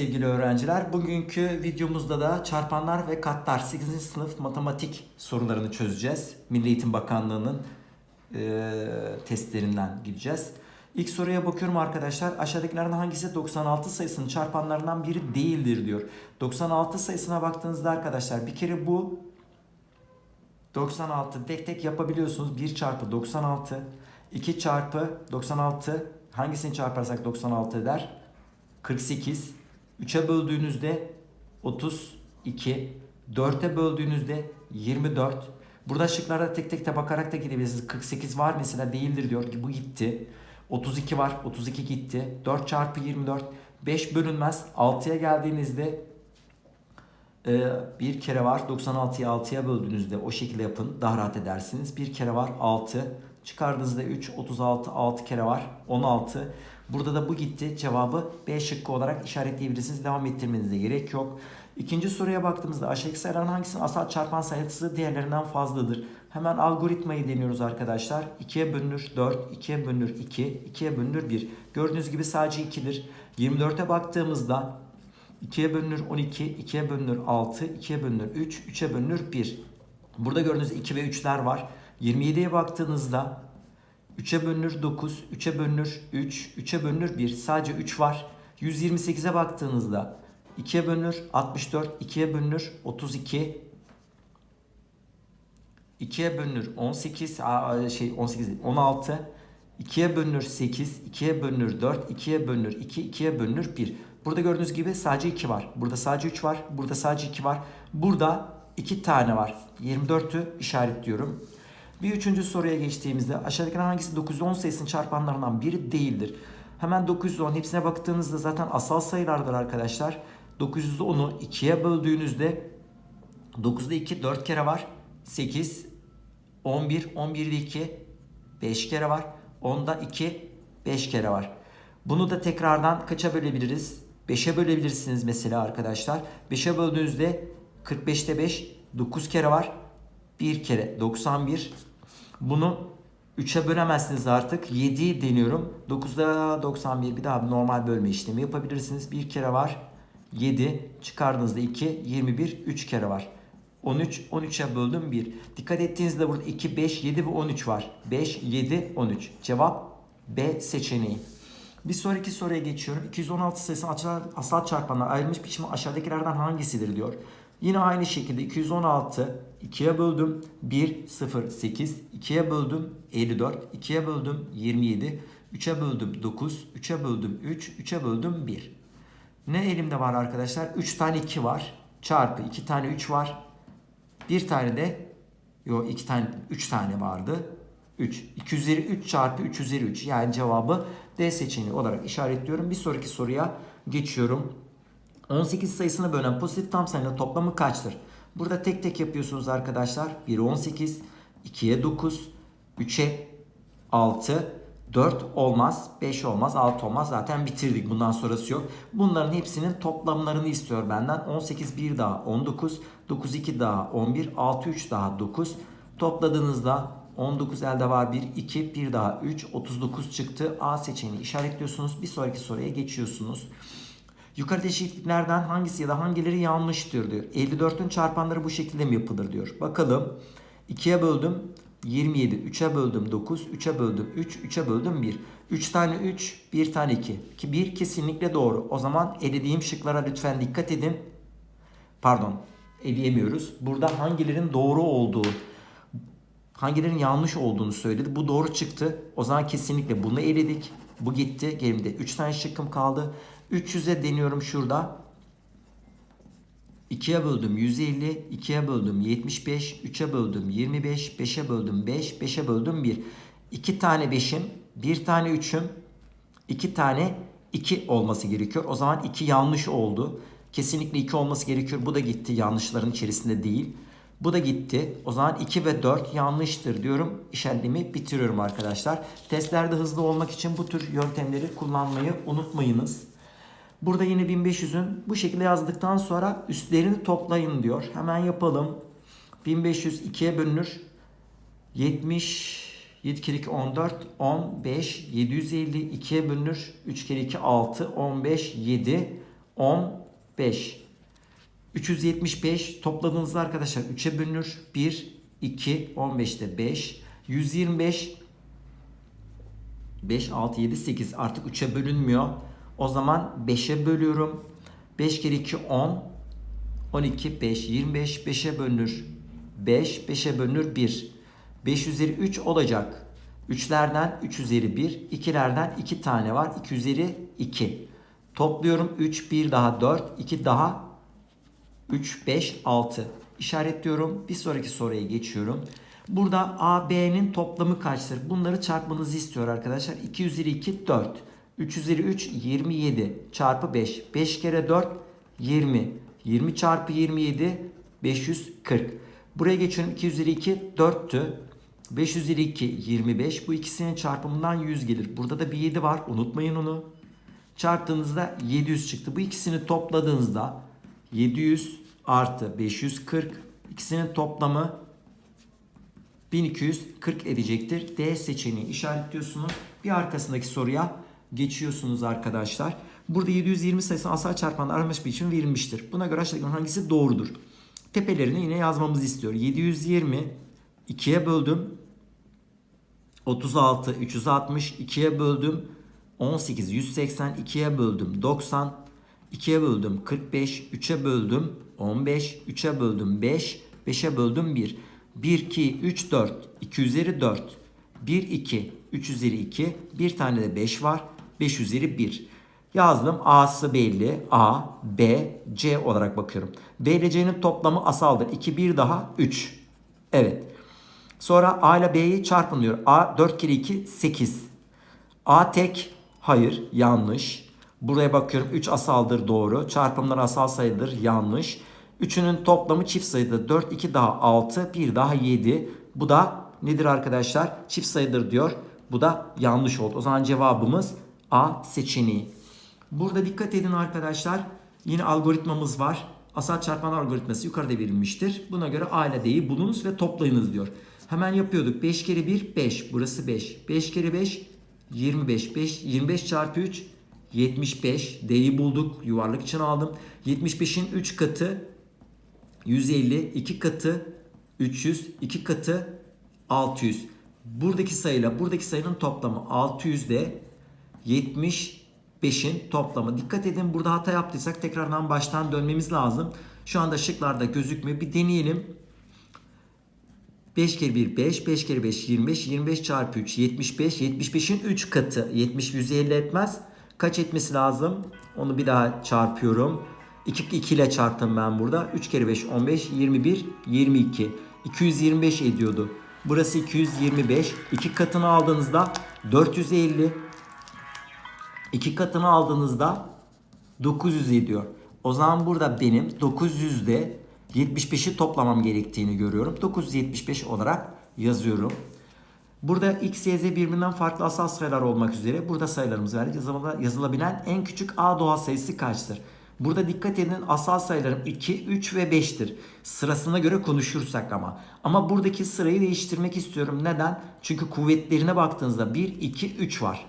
Sevgili öğrenciler, bugünkü videomuzda da çarpanlar ve katlar 8. sınıf matematik sorularını çözeceğiz. Milli Eğitim Bakanlığı'nın e, testlerinden gideceğiz. İlk soruya bakıyorum arkadaşlar. Aşağıdakilerden hangisi 96 sayısının çarpanlarından biri değildir diyor. 96 sayısına baktığınızda arkadaşlar bir kere bu 96 tek tek yapabiliyorsunuz. 1 çarpı 96, 2 çarpı 96 hangisini çarparsak 96 eder? 48. 3'e böldüğünüzde 32. 4'e böldüğünüzde 24. Burada şıklarda tek tek de bakarak da gidebilirsiniz. 48 var mesela değildir diyor ki bu gitti. 32 var 32 gitti. 4 çarpı 24 5 bölünmez. 6'ya geldiğinizde ee, bir kere var 96'yı 6'ya böldüğünüzde o şekilde yapın daha rahat edersiniz. Bir kere var 6 çıkardığınızda 3 36 6 kere var 16. Burada da bu gitti cevabı B şıkkı olarak işaretleyebilirsiniz. Devam ettirmenize gerek yok. İkinci soruya baktığımızda aşağıdaki sayıların hangisinin asal çarpan sayısı diğerlerinden fazladır? Hemen algoritmayı deniyoruz arkadaşlar. 2'ye bölünür 4, 2'ye bölünür 2, 2'ye bölünür 1. Gördüğünüz gibi sadece 2'dir. 24'e baktığımızda 2'ye bölünür 12, 2'ye bölünür 6, 2'ye bölünür 3, 3'e bölünür 1. Burada gördüğünüz 2 ve 3'ler var. 27'ye baktığınızda 3'e bölünür 9, 3'e bölünür 3, 3'e bölünür 1. Sadece 3 var. 128'e baktığınızda 2'ye bölünür 64, 2'ye bölünür 32, 2'ye bölünür 18, aa, şey 18 değil, 16, 2'ye bölünür 8, 2'ye bölünür 4, 2'ye bölünür 2, 2'ye bölünür 1. Burada gördüğünüz gibi sadece 2 var. Burada sadece 3 var. Burada sadece 2 var. Burada 2 tane var. 24'ü işaretliyorum. Bir üçüncü soruya geçtiğimizde aşağıdakilerden hangisi 910 sayısının çarpanlarından biri değildir? Hemen 910 hepsine baktığınızda zaten asal sayılardır arkadaşlar. 910'u 2'ye böldüğünüzde 9'da 2 4 kere var. 8 11 11'de 2 5 kere var. 10'da 2 5 kere var. Bunu da tekrardan kaça bölebiliriz? 5'e bölebilirsiniz mesela arkadaşlar. 5'e böldüğünüzde 45'te 5 9 kere var. 1 kere 91. Bunu 3'e bölemezsiniz artık. 7 deniyorum. 9'da 91 bir daha normal bölme işlemi yapabilirsiniz. 1 kere var. 7 çıkardığınızda 2 21 3 kere var. 13 13'e böldüm 1. Dikkat ettiğinizde burada 2 5 7 ve 13 var. 5 7 13. Cevap B seçeneği. Bir sonraki soruya geçiyorum. 216 sayısının asal çarpanlar ayrılmış biçimi aşağıdakilerden hangisidir diyor. Yine aynı şekilde 216 2'ye böldüm 1 0 8 2'ye böldüm 54 2'ye böldüm 27 3'e böldüm 9 3'e böldüm 3 3'e böldüm 1. Ne elimde var arkadaşlar? 3 tane 2 var. Çarpı 2 tane 3 var. Bir tane de yo 2 tane 3 tane vardı. 3. 2 üzeri 3 çarpı 3 üzeri 3. Yani cevabı D seçeneği olarak işaretliyorum. Bir sonraki soruya geçiyorum. 18 sayısını bölen pozitif tam sayının toplamı kaçtır? Burada tek tek yapıyorsunuz arkadaşlar. 1'e 18, 2'ye 9, 3'e 6, 4 olmaz, 5 olmaz, 6 olmaz. Zaten bitirdik. Bundan sonrası yok. Bunların hepsinin toplamlarını istiyor benden. 18 1 daha 19, 9 2 daha 11, 6 3 daha 9. Topladığınızda 19 elde var 1, 2, 1 daha 3, 39 çıktı. A seçeneğini işaretliyorsunuz. Bir sonraki soruya geçiyorsunuz. Yukarıda eşitliklerden hangisi ya da hangileri yanlıştır diyor. 54'ün çarpanları bu şekilde mi yapılır diyor. Bakalım. 2'ye böldüm 27, 3'e böldüm 9, 3'e böldüm 3, 3'e böldüm 1. 3 tane 3, 1 tane 2. Ki 1 kesinlikle doğru. O zaman elediğim şıklara lütfen dikkat edin. Pardon, eleyemiyoruz. Burada hangilerin doğru olduğu, hangilerin yanlış olduğunu söyledi. Bu doğru çıktı. O zaman kesinlikle bunu eledik. Bu gitti. Gerimde 3 tane şıkkım kaldı. 300'e deniyorum şurada. 2'ye böldüm 150, 2'ye böldüm 75, 3'e böldüm 25, 5'e böldüm 5, 5'e böldüm 1. 2 tane 5'im, 1 tane 3'üm, 2 tane 2 olması gerekiyor. O zaman 2 yanlış oldu. Kesinlikle 2 olması gerekiyor. Bu da gitti. Yanlışların içerisinde değil. Bu da gitti. O zaman 2 ve 4 yanlıştır diyorum. İşaretimi bitiriyorum arkadaşlar. Testlerde hızlı olmak için bu tür yöntemleri kullanmayı unutmayınız. Burada yine 1500'ün bu şekilde yazdıktan sonra üstlerini toplayın diyor. Hemen yapalım. 1500 2'ye bölünür. 70 7 kere 2 14 15 750 2'ye bölünür. 3 kere 2 6 15 7 15. 375 topladığınızda arkadaşlar 3'e bölünür. 1, 2, 15'te 5. 125 5, 6, 7, 8 artık 3'e bölünmüyor. O zaman 5'e bölüyorum. 5 kere 2 10. 12, 5, 25. 5'e bölünür 5. 5'e bölünür 1. 5 üzeri 3 olacak. 3'lerden 3 üzeri 1. 2'lerden 2 tane var. 2 üzeri 2. Topluyorum 3, 1 daha 4, 2 daha 3, 5, 6. İşaretliyorum. Bir sonraki soruya geçiyorum. Burada A, B'nin toplamı kaçtır? Bunları çarpmanızı istiyor arkadaşlar. 2 üzeri 2, 4. 3 üzeri 3, 27. Çarpı 5. 5 kere 4, 20. 20 çarpı 27, 540. Buraya geçiyorum. 2 üzeri 2, 4'tü. 5 üzeri 2, 25. Bu ikisinin çarpımından 100 gelir. Burada da bir 7 var. Unutmayın onu. Çarptığınızda 700 çıktı. Bu ikisini topladığınızda 700 artı 540 ikisinin toplamı 1240 edecektir. D seçeneği işaretliyorsunuz. Bir arkasındaki soruya geçiyorsunuz arkadaşlar. Burada 720 sayısını asal çarpanla aramış bir biçim verilmiştir. Buna göre aşağıdakilerin hangisi doğrudur? Tepelerini yine yazmamızı istiyor. 720 2'ye böldüm. 36 360 2'ye böldüm. 18 180 2'ye böldüm. 90 2'ye böldüm 45, 3'e böldüm 15, 3'e böldüm 5, 5'e böldüm 1. 1, 2, 3, 4, 2 üzeri 4, 1, 2, 3 üzeri 2, bir tane de 5 var, 5 üzeri 1. Yazdım A'sı belli, A, B, C olarak bakıyorum. B ile C'nin toplamı asaldır. 2, 1 daha 3. Evet. Sonra A ile B'yi çarpın diyor. A 4 kere 2, 8. A tek, hayır, yanlış. Buraya bakıyorum 3 asaldır doğru. Çarpımlar asal sayıdır yanlış. Üçünün toplamı çift sayıdır. 4, 2 daha 6, 1 daha 7. Bu da nedir arkadaşlar? Çift sayıdır diyor. Bu da yanlış oldu. O zaman cevabımız A seçeneği. Burada dikkat edin arkadaşlar. Yine algoritmamız var. Asal çarpan algoritması yukarıda verilmiştir. Buna göre A ile D'yi bulunuz ve toplayınız diyor. Hemen yapıyorduk. 5 kere 1 5. Burası 5. 5 kere 5 25. 5 25 çarpı 3 75. D'yi bulduk. Yuvarlak için aldım. 75'in 3 katı 150. 2 katı 300. 2 katı 600. Buradaki sayıyla buradaki sayının toplamı 600 de 75'in toplamı. Dikkat edin burada hata yaptıysak tekrardan baştan dönmemiz lazım. Şu anda şıklarda gözükmüyor. Bir deneyelim. 5 kere 1 5, 5 kere 5 25, 25 çarpı 3 75, 75'in 3 katı 70 150 etmez. Kaç etmesi lazım? Onu bir daha çarpıyorum. 2, 2 ile çarptım ben burada. 3 kere 5 15, 21, 22. 225 ediyordu. Burası 225. 2 katını aldığınızda 450. 2 katını aldığınızda 900 ediyor. O zaman burada benim 900'de 75'i toplamam gerektiğini görüyorum. 975 olarak yazıyorum. Burada x, y, z birbirinden farklı asal sayılar olmak üzere burada sayılarımız verdik. Yazılabilen en küçük a doğal sayısı kaçtır? Burada dikkat edin asal sayılarım 2, 3 ve 5'tir. Sırasına göre konuşursak ama. Ama buradaki sırayı değiştirmek istiyorum. Neden? Çünkü kuvvetlerine baktığınızda 1, 2, 3 var.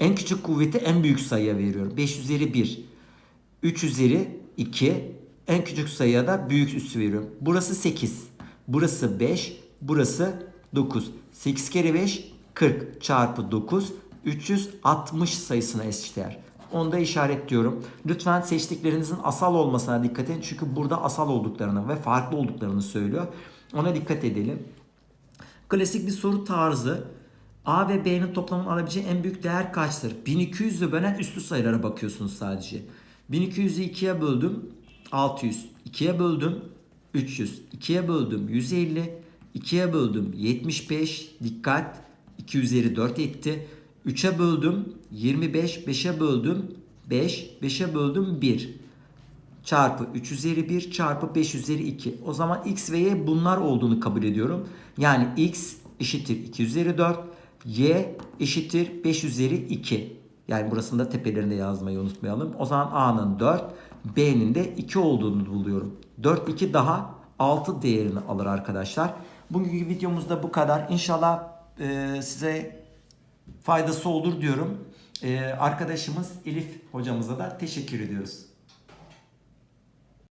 En küçük kuvveti en büyük sayıya veriyorum. 5 üzeri 1. 3 üzeri 2. En küçük sayıya da büyük üssü veriyorum. Burası 8. Burası 5. Burası 9. 8 kere 5 40 çarpı 9 360 sayısına eşdeğer. Onu da işaretliyorum. Lütfen seçtiklerinizin asal olmasına dikkat edin. Çünkü burada asal olduklarını ve farklı olduklarını söylüyor. Ona dikkat edelim. Klasik bir soru tarzı. A ve B'nin toplamının alabileceği en büyük değer kaçtır? 1200'ü bölen üstü sayılara bakıyorsunuz sadece. 1200'ü 2'ye böldüm 600. 2'ye böldüm 300. 2'ye böldüm 150. 2'ye böldüm 75. Dikkat 2 üzeri 4 etti. 3'e böldüm 25. 5'e böldüm 5. 5'e böldüm 1. Çarpı 3 üzeri 1 çarpı 5 üzeri 2. O zaman x ve y bunlar olduğunu kabul ediyorum. Yani x eşittir 2 üzeri 4. Y eşittir 5 üzeri 2. Yani burasında tepelerinde yazmayı unutmayalım. O zaman A'nın 4, B'nin de 2 olduğunu buluyorum. 4, 2 daha 6 değerini alır arkadaşlar. Bugünkü videomuzda bu kadar. İnşallah e, size faydası olur diyorum. E, arkadaşımız Elif hocamıza da teşekkür ediyoruz.